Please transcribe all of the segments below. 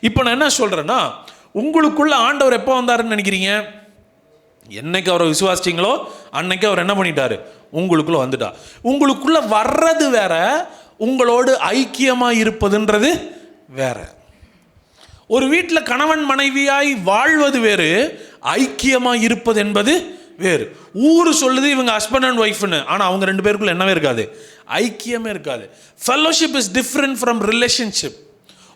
இப்போ நான் என்ன சொல்கிறேன்னா உங்களுக்குள்ள ஆண்டவர் எப்போ வந்தாருன்னு நினைக்கிறீங்க? என்னைக்கு அவரை விசுவாசிச்சிங்களோ அன்னைக்கு அவர் என்ன பண்ணிட்டாரு? உங்களுக்குள்ள வந்துட்டா. உங்களுக்குள்ள வர்றது வேற உங்களோடு ஐக்கியமாக இருப்பதுன்றது வேற. ஒரு வீட்டில் கணவன் மனைவியாய் வாழ்வது வேறு ஐக்கியமாக இருப்பது என்பது வேறு. ஊர் சொல்லுது இவங்க ஹஸ்பண்ட் அண்ட் ஒய்ஃப்னு ஆனால் அவங்க ரெண்டு பேருக்குள்ள என்னவே இருக்காது. ஐக்கியமே இருக்காது. Fellowship is different from relationship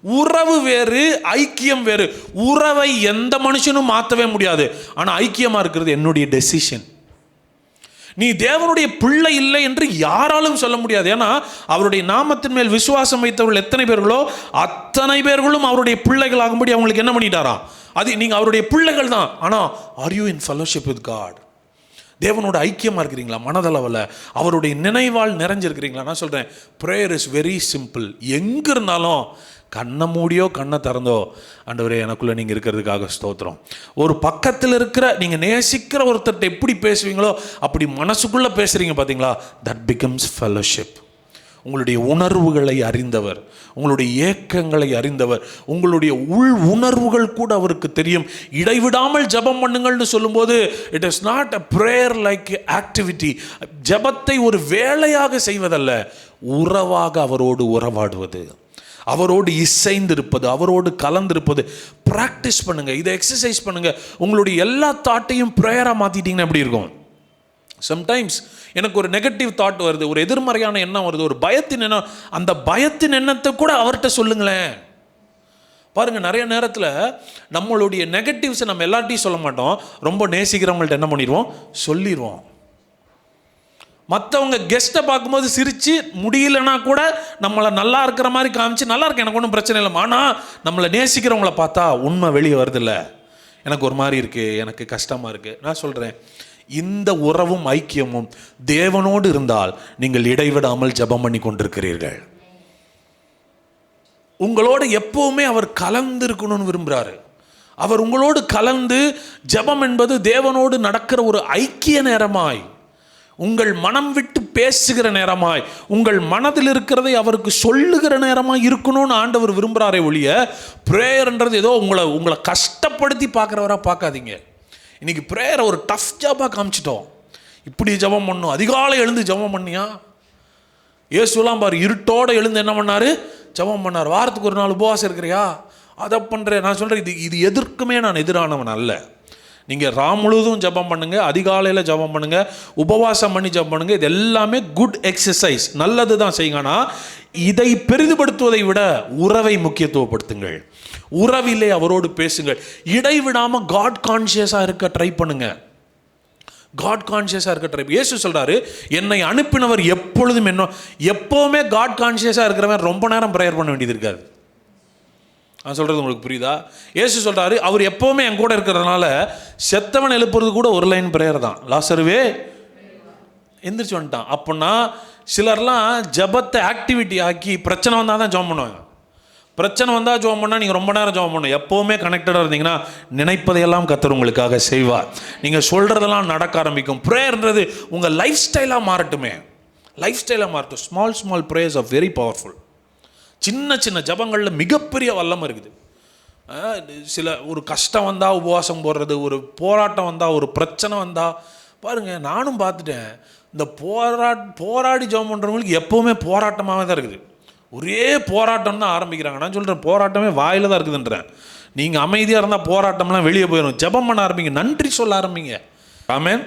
உறவு வேறு ஐக்கியம் வேறு. உறவை எந்த மனுஷனும் மாற்றவே முடியாது. ஆனால் ஐக்கியமாக இருக்கிறது என்னுடைய டெசிஷன் நீ தேவனுடைய பிள்ளை இல்லை என்று யாராலும் சொல்ல முடியாது. ஏன்னா அவருடைய நாமத்தின் மேல் விசுவாசம் வைத்தவர்கள் எத்தனை பேர்களோ அத்தனை பேர்களும் அவருடைய பிள்ளைகள் ஆகும்படி அவங்களுக்கு என்ன பண்ணிட்டாரா? அது நீங்கள் அவருடைய பிள்ளைகள் தான். ஆனால் are you in fellowship with God தேவனோட ஐக்கியமாக இருக்கிறீங்களா? மனதளவில். அவருடைய நினைவால் நிறைஞ்சிருக்கிறீங்களா? நான் சொல்கிறேன் ப்ரேயர் இஸ் வெரி சிம்பிள் எங்கே இருந்தாலும் கண்ணை மூடியோ கண்ணை திறந்தோ ஆண்டவரே எனக்குள்ளே நீங்கள் இருக்கிறதுக்காக ஸ்தோத்திரம். ஒரு பக்கத்தில் இருக்கிற நீங்கள் நேசிக்கிற ஒருத்தர்கிட்ட எப்படி பேசுவீங்களோ அப்படி மனசுக்குள்ளே பேசுகிறீங்க பார்த்தீங்களா தட் பிகம்ஸ் ஃபெலோஷிப் உங்களுடைய உணர்வுகளை அறிந்தவர் உங்களுடைய ஏக்கங்களை அறிந்தவர் உங்களுடைய உள் உணர்வுகள் கூட அவருக்கு தெரியும். இடைவிடாமல் ஜெபம் பண்ணுங்கள்னு சொல்லும்போது it is not a prayer like activity ஜெபத்தை ஒரு வேலையாக செய்வதல்ல உறவாக அவரோடு உறவாடுவது. அவரோடு இசைந்திருப்பது அவரோடு கலந்திருப்பது. ப்ராக்டிஸ் பண்ணுங்க இதை எக்ஸசைஸ் பண்ணுங்க. உங்களுடைய எல்லா தாட்டையும் ப்ரேயராக மாற்றிட்டீங்கன்னா எப்படி இருக்கும்? சம்டைம்ஸ் எனக்கு ஒரு நெகட்டிவ் தாட் வருது ஒரு எதிர்மறையான எண்ணம் வருது ஒரு பயத்தின் எண்ணம். அந்த பயத்தின் எண்ணத்தை கூட அவர்கிட்ட சொல்லுங்களேன். பாருங்க நிறைய நேரத்தில் நம்மளுடைய நெகட்டிவ்ஸை நம்ம எல்லார்ட்டையும் சொல்ல மாட்டோம். ரொம்ப நேசிக்கிறவங்கள்ட்ட என்ன பண்ணிடுவோம்? சொல்லிடுவோம். மற்றவங்க கெஸ்ட்டை பார்க்கும்போது சிரித்து முடியலன்னா கூட நம்மளை நல்லா இருக்கிற மாதிரி காமிச்சு நல்லா இருக்கு எனக்கு ஒன்றும் பிரச்சனை இல்லை ஆனால் நம்மளை நேசிக்கிறவங்கள பார்த்தா உண்மை வெளியே வருதில்ல. எனக்கு ஒரு மாதிரி இருக்குது எனக்கு கஷ்டமாக இருக்குது நான் சொல்கிறேன் இந்த உறவும் ஐக்கியமும் தேவனோடு இருந்தால் நீங்கள் இடைவிடாமல் ஜெபம் பண்ணி கொண்டிருக்கிறீர்கள். உங்களோட எப்பவுமே அவர் கலந்து இருக்கணும்னு விரும்புகிறாரு அவர் உங்களோடு கலந்து ஜெபம் என்பது தேவனோடு நடக்கிற ஒரு ஐக்கிய நேரமாய். உங்கள் மனம் விட்டு பேசுகிற நேரமாய் உங்கள் மனதில் இருக்கிறதை அவருக்கு சொல்லுகிற நேரமாய் இருக்கணும்னு ஆண்டவர் விரும்புகிறாரே ஒழிய ப்ரேயர்ன்றது ஏதோ உங்களை உங்களை கஷ்டப்படுத்தி பார்க்குறவராக பார்க்காதீங்க. இன்றைக்கி ப்ரேயரை ஒரு டஃப் ஜாபாக காமிச்சிட்டோம். இப்படி ஜெபம் பண்ணும். அதிகாலை எழுந்து ஜெபம் பண்ணியா? இயேசுலாம் பாரு இருட்டோடு எழுந்து என்ன பண்ணாரு? ஜெபம் பண்ணார். வாரத்துக்கு ஒரு நாள் உபவாசம் இருக்கிறியா? அதை பண்ணுறேன் நான் சொல்கிறேன் இது இது எதற்குமே நான் எதிரானவன் அல்ல. நீங்கள் ராம் முழுவதும் ஜெபம் பண்ணுங்கள் அதிகாலையில் ஜெபம் பண்ணுங்கள் உபவாசம் பண்ணி ஜெபம் பண்ணுங்கள் இது எல்லாமே குட் எக்ஸசைஸ் நல்லது தான் செய்யுங்க ஆனால் இதை பெரிதுபடுத்துவதை விட உறவை முக்கியத்துவப்படுத்துங்கள். உறவிலே அவரோடு பேசுங்கள். இடைவிடாமல் காட் கான்ஷியஸாக இருக்க ட்ரை பண்ணுங்கள் காட் கான்ஷியஸாக இருக்க ட்ரை இயேசு சொல்கிறாரு என்னை அனுப்பினவர் எப்பொழுதும் என்ன எப்போவுமே காட் கான்ஷியஸாக இருக்கிறவன் ரொம்ப நேரம் ப்ரேயர் பண்ண வேண்டியது இருக்காது. நான் சொல்கிறது உங்களுக்கு புரியுதா? இயேசு சொல்கிறாரு அவர் எப்போவுமே என் கூட இருக்கிறதுனால செத்தவன் எழுப்புறது கூட ஒரு லைன் ப்ரேயர் தான். லாசருவே எந்திரிச்சு வந்துட்டான். அப்படின்னா சிலர்லாம் ஜபத்தை ஆக்டிவிட்டி ஆக்கி பிரச்சனை வந்தால் தான் ஜோம் பண்ணுவாங்க. பிரச்சனை வந்தால் ஜோம் பண்ணால் நீங்கள் ரொம்ப நேரம் ஜோம் பண்ணணும். எப்போவுமே கனெக்டடாக இருந்தீங்கன்னா நினைப்பதையெல்லாம் கத்தர் உங்களுக்காக செய்வார். நீங்கள் சொல்கிறதெல்லாம் நடக்க ஆரம்பிக்கும். ப்ரேயர்ன்றது உங்கள் லைஃப் ஸ்டைலாக மாறட்டுமே. லைஃப் ஸ்டைலாக மாறட்டும். Small small prayers are very powerful சின்ன சின்ன ஜபங்களில் மிகப்பெரிய வல்லம் இருக்குது. சில ஒரு கஷ்டம் வந்தால் உபவாசம் போடுறது ஒரு போராட்டம் வந்தால் ஒரு பிரச்சனை வந்தால் பாருங்கள் நானும் பார்த்துட்டேன். இந்த போரா போராடி ஜெபம் பண்ணுறவங்களுக்கு எப்போவுமே போராட்டமாகவே தான் இருக்குது. ஒரே போராட்டம் தான் ஆரம்பிக்கிறாங்க. நான் சொல்கிறேன் போராட்டமே வாயில் தான் இருக்குதுன்றேன். நீங்கள் அமைதியாக இருந்தால் போராட்டம்லாம் வெளியே போயிடும் ஜெபம் பண்ண ஆரம்பிங்க. நன்றி சொல்ல ஆரம்பிங்க. ஆமேன்.